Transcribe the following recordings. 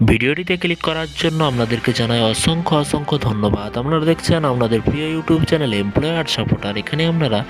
ভিডিওটিতে ক্লিক করার জন্য আপনাদেরকে জানাই অসংখ্য অসংখ্য ধন্যবাদ। আপনারা দেখছেন আপনাদের প্রিয় ইউটিউব চ্যানেল এমপ্লয়ার সাপোর্টার এখানে আপনারা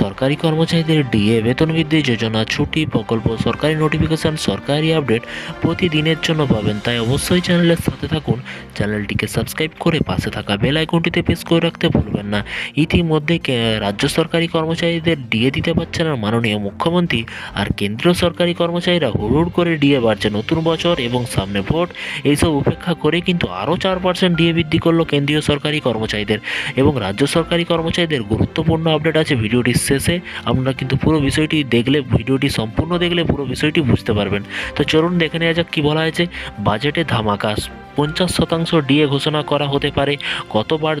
সরকারি কর্মচারীদের ডিএ বেতন বৃদ্ধি যোজনা, ছুটি, প্রকল্প, সরকারি নোটিফিকেশন সরকারি আপডেট প্রতিদিনের জন্য পাবেন। তাই অবশ্যই চ্যানেলের সাথে থাকুন। চ্যানেলটিকে সাবস্ক্রাইব করে পাশে থাকা বেল আইকনটিতে প্রেস করে রাখতে ভুলবেন না। ইতিমধ্যে রাজ্য সরকারি কর্মচারীদের ডিএ দিতে পারছে না মাননীয় মুখ্যমন্ত্রী আর কেন্দ্রীয় সরকারি কর্মচারীরা হুড় করে ডিএ বাড়ছে নতুন বছর এবং সামনে ভোট। এইসব উপেক্ষা করে কিন্তু আরও চার পার্সেন্ট ডিএ বৃদ্ধি করল কেন্দ্রীয় সরকারি কর্মচারীদের এবং রাজ্য সরকারি কর্মচারীদের গুরুত্বপূর্ণ আপডেট আছে ভিডিওটির শেষে। আপনারা কিন্তু পুরো বিষয়টি দেখলে, ভিডিওটি সম্পূর্ণ দেখলে পুরো বিষয়টি বুঝতে পারবেন। তো চলুন দেখে নেওয়া যাক কী বলা হয়েছে। বাজেটে ধামাকা, পঞ্চাশ শতাংশ ডিএ ঘোষণা করা হতে পারে। কতবার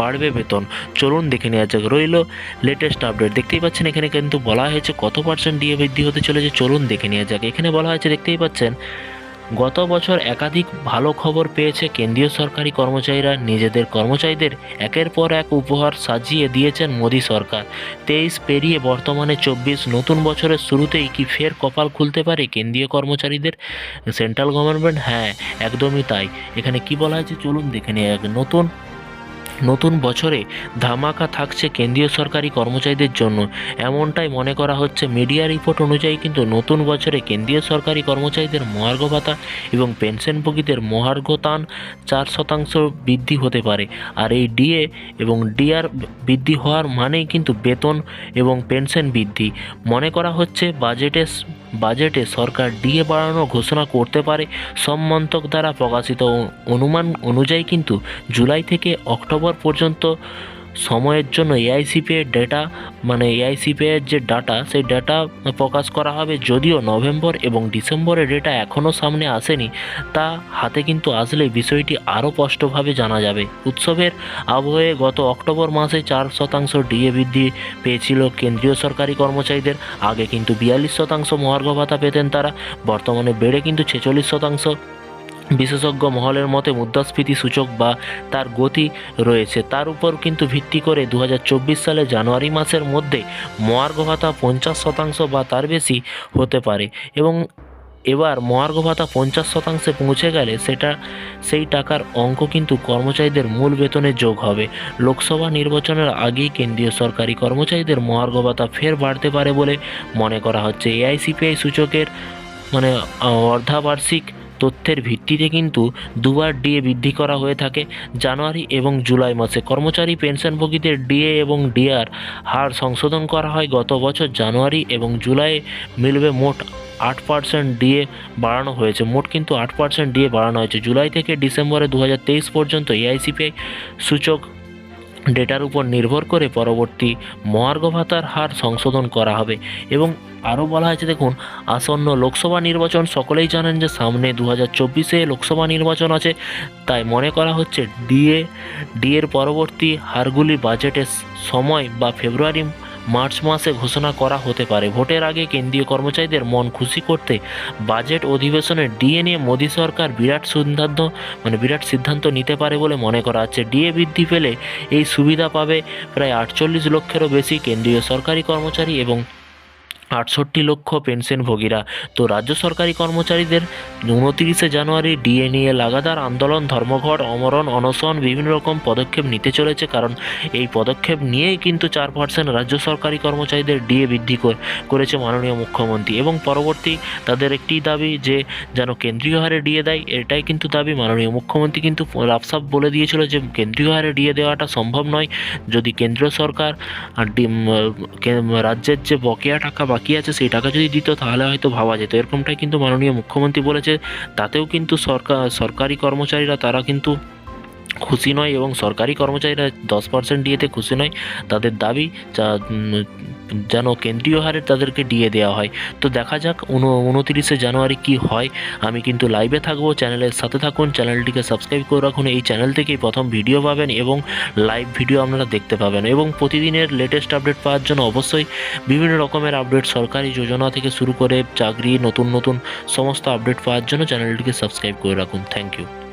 বাড়বে বেতন? চলুন দেখে নেওয়া যাক। রইল লেটেস্ট আপডেট দেখতেই পাচ্ছেন এখানে কিন্তু বলা হয়েছে কত পার্সেন্ট ডিএ বৃদ্ধি হতে চলেছে। চলুন দেখে নেওয়া যাক। এখানে বলা হয়েছে, দেখতেই পাচ্ছেন গত বছর একাধিক ভালো খবর পেয়েছে কেন্দ্রীয় সরকারি কর্মচারীরা। নিজেদের কর্মচারীদের একের পর এক উপহার সাজিয়ে দিয়েছেন মোদী সরকার। তেইশ পেরিয়ে বর্তমানে চব্বিশ নতুন বছরের শুরুতেই কি ফের কপাল খুলতে পারে কেন্দ্রীয় কর্মচারীদের? সেন্ট্রাল গভর্নমেন্ট হ্যাঁ একদমই তাই। এখানে কি বলা হয়েছে? চলুন দেখে নিয়ে এক নতুন নতুন বছরে ধামাকা থাকছে কেন্দ্রীয় সরকারি কর্মচারীদের জন্য। এমনটাই মনে করা হচ্ছে মিডিয়া রিপোর্ট অনুযায়ী কিন্তু নতুন বছরে কেন্দ্রীয় সরকারি কর্মচারীদের মহার্ঘ ভাতা এবং পেনশনভোগীদের মহার্ঘতান চার শতাংশ বৃদ্ধি হতে পারে। আর এই ডিএ এবং ডিআর বৃদ্ধি হওয়ার মানেই কিন্তু বেতন এবং পেনশন বৃদ্ধি। মনে করা হচ্ছে বাজেটে বাজেটে সরকার ডিএ বাড়ানোর ঘোষণা করতে পারে সব মন্তক দ্বারা প্রকাশিত অনুমান অনুযায়ী কিন্তু জুলাই থেকে অক্টোবর পর্যন্ত সময়ের জন্য এআইসিপি এর ডেটা মানে এআইসিপি এর যে ডাটা সেই ডাটা প্রকাশ করা হবে যদিও নভেম্বর এবং ডিসেম্বরের ডেটা এখনও সামনে আসেনি, তা হাতে কিন্তু আসলে বিষয়টি আরও স্পষ্টভাবে জানা যাবে। উৎসবের আবহে গত অক্টোবর মাসে চার শতাংশ ডিএ বৃদ্ধি পেয়েছিল কেন্দ্রীয় সরকারি কর্মচারীদের। আগে কিন্তু বিয়াল্লিশ শতাংশ মহার্ঘ ভাতা পেতেন তারা, বর্তমানে বেড়ে কিন্তু ছেচল্লিশ শতাংশ। বিশেষজ্ঞ মহলের মতে মুদ্রাস্ফীতি সূচক বা তার গতি রয়েছে। তার উপর কিন্তু ভিত্তি করে দু হাজার চব্বিশ সালে জানুয়ারি মাসের মধ্যে মহার্ঘ ভাতা পঞ্চাশ শতাংশ বা তার বেশি হতে পারে এবং এবার মহার্ঘ ভাতা পঞ্চাশ শতাংশে পৌঁছে গেলে সেটা, সেই টাকার অঙ্ক কিন্তু কর্মচারীদের মূল বেতনে যোগ হবে। লোকসভা নির্বাচনের আগেই কেন্দ্রীয় সরকারি কর্মচারীদের মহার্ঘ ভাতা ফের বাড়তে পারে বলে মনে করা হচ্ছে। এআইসিপিআই সূচকের মানে অর্ধাবার্ষিক তথ্যের ভিত্তিতে কিন্তু দুবার ডিএ বৃদ্ধি করা হয়ে থাকে জানুয়ারি এবং জুলাই মাসে। কর্মচারী, পেনশনভোগীদের ডিএ এবং ডিআর হার সংশোধন করা হয় গত বছর জানুয়ারি এবং জুলাই মিলবে মোট আট পার্সেন্ট ডিএ বাড়ানো হয়েছে। মোট কিন্তু আট পার্সেন্ট ডিএ বাড়ানো হয়েছে। জুলাই থেকে ডিসেম্বরে দু হাজার তেইশ পর্যন্ত এআইসিপিআই সূচক ডেটার উপর নির্ভর করে পরবর্তী মহার্ঘ ভাতার হার সংশোধন করা হবে। এবং আরও বলা হয়েছে, দেখুন, আসন্ন লোকসভা নির্বাচন, সকলেই জানেন যে সামনে দু হাজার চব্বিশে লোকসভা নির্বাচন আছে। তাই মনে করা হচ্ছে, ডিএ, ডিএর পরবর্তী হারগুলি বাজেটের সময় বা ফেব্রুয়ারি মার্চ মাসে ঘোষণা করা হতে পারে। ভোটের আগে কেন্দ্রীয় কর্মচারীদের মন খুশি করতে বাজেট অধিবেশনে ডিএ নিয়ে মোদী সরকার বিরাট সিদ্ধান্ত মানে বিরাট সিদ্ধান্ত নিতে পারে বলে মনে করা হচ্ছে। ডিএ বৃদ্ধি পেলে এই সুবিধা পাবে প্রায় আটচল্লিশ লক্ষেরও বেশি কেন্দ্রীয় সরকারি কর্মচারী এবং আটষট্টি লক্ষ পেনশনভোগীরা তো রাজ্য সরকারি কর্মচারীদের উনতিরিশে জানুয়ারি ডিএ নিয়ে লাগাতার আন্দোলন, ধর্মঘট, অমরণ, অনশন, বিভিন্ন রকম পদক্ষেপ নিতে চলেছে কারণ এই পদক্ষেপ নিয়েই কিন্তু চার পার্সেন্ট রাজ্য সরকারি কর্মচারীদের ডিএ বৃদ্ধি কর- করেছে মাননীয় মুখ্যমন্ত্রী এবং পরবর্তী তাদের একটি দাবি যে যেন কেন্দ্রীয় হারে ডিএ দেয়, এটাই কিন্তু দাবি মাননীয় মুখ্যমন্ত্রী কিন্তু রাফসাফ বলে দিয়েছিল যে কেন্দ্রীয় হারে ডিএ দেওয়াটা সম্ভব নয়। যদি কেন্দ্র সরকার রাজ্যের যে বকেয়া টাকা বাকি আছে, সেই টাকা যদি দিত তাহলে হয়তো ভাবা যেত। এরকমটাই কিন্তু মাননীয় মুখ্যমন্ত্রী বলেছে, তাতেও কিন্তু সরকার, সরকারি কর্মচারীরা, তারা কিন্তু খুশি নয় এবং সরকারি কর্মচারীরা দশ পার্সেন্ট ডিএতে খুশি নয়। তাদের দাবি যেন কেন্দ্রীয় হারে তাদেরকে ডিএ দেওয়া হয়। তো দেখা যাক উন, উনতিরিশে জানুয়ারি কি হয়। আমি কিন্তু লাইভে থাকব চ্যানেলের সাথে থাকুন চ্যানেলটিকে সাবস্ক্রাইব করে রাখুন। এই চ্যানেল থেকেই প্রথম ভিডিও পাবেন এবং লাইভ ভিডিও আপনারা দেখতে পাবেন। এবং প্রতিদিনের লেটেস্ট আপডেট পাওয়ার জন্য অবশ্যই বিভিন্ন রকমের আপডেট সরকারি যোজনা থেকে শুরু করে চাকরি, নতুন নতুন সমস্ত আপডেট পাওয়ার জন্য চ্যানেলটিকে সাবস্ক্রাইব করে রাখুন। Thank you